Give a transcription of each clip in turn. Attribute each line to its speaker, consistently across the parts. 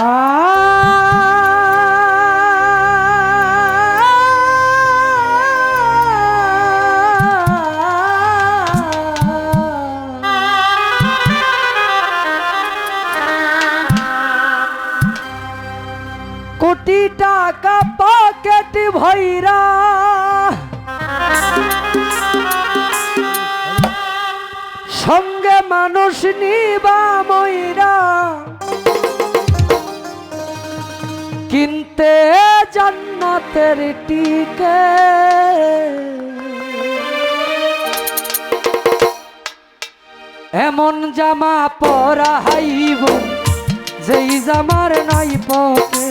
Speaker 1: Ah! কোটি টাকা pocket ভৈরা। সঙ্গে মানুষ নিবা ময়রা। কিনতে জান্নাতের টিকে। এমন জামা পরা হাইব, যেই জামার নাই পকে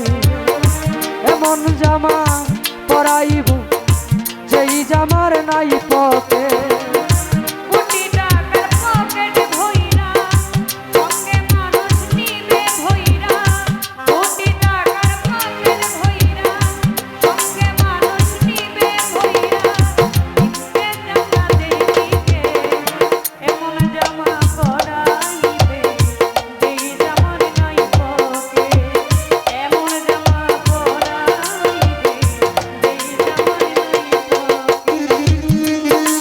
Speaker 1: এমন জামা পরাইব যেই জামার নাই
Speaker 2: you.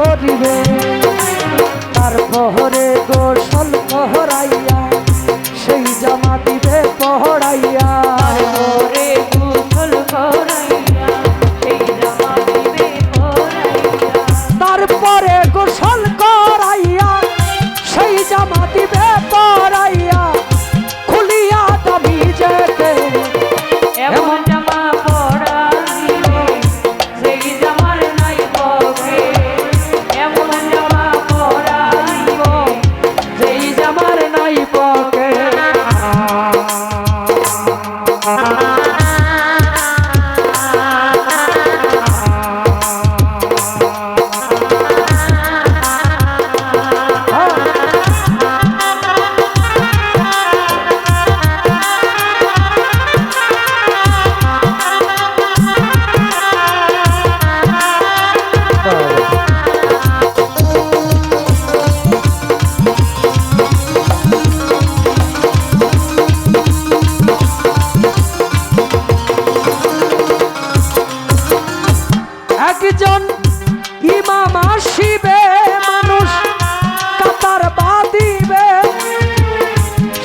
Speaker 2: মরিবে তার
Speaker 1: প্রহরে ইমাম আসিবে মানুষ কাতার বাঁধিবে।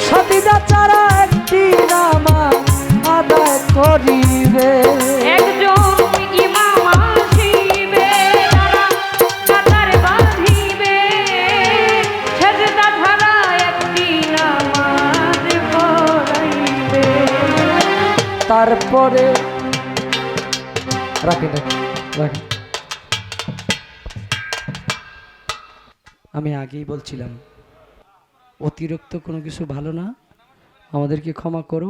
Speaker 1: সতীদা চারা একটি নামা আদায় করিবে। তারপরে রাখি রাখি রাখি। আমি আগেই বলছিলাম অতিরিক্ত কোনো কিছু ভালো না। আমাদেরকে ক্ষমা করো।